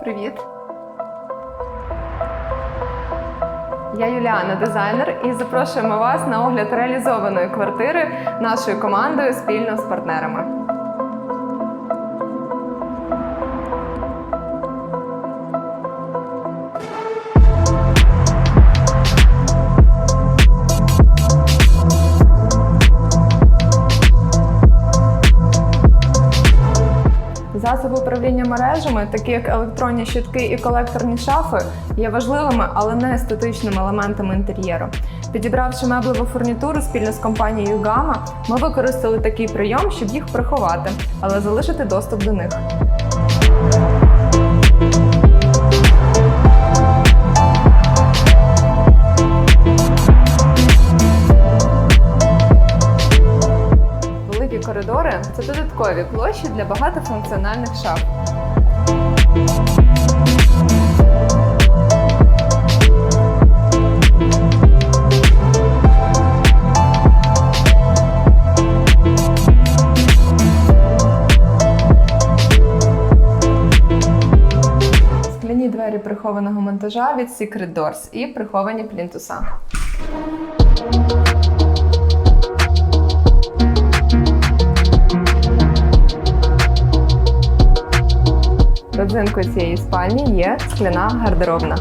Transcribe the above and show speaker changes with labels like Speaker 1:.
Speaker 1: Привіт. Я Юліана, дизайнер, і запрошуємо вас на огляд реалізованої квартири нашою командою спільно з партнерами. Засоби управління мережами, такі як електронні щитки і колекторні шафи, є важливими, але не естетичними елементами інтер'єру. Підібравши меблеву фурнітуру спільно з компанією Гама, ми використали такий прийом, щоб їх приховати, але залишити доступ до них. Коридори це додаткові площі для багатофункціональних шаф. Скляні двері прихованого монтажа від Secret Doors і приховані плінтуса. Родзинкою цієї спальні є скляна гардеробна.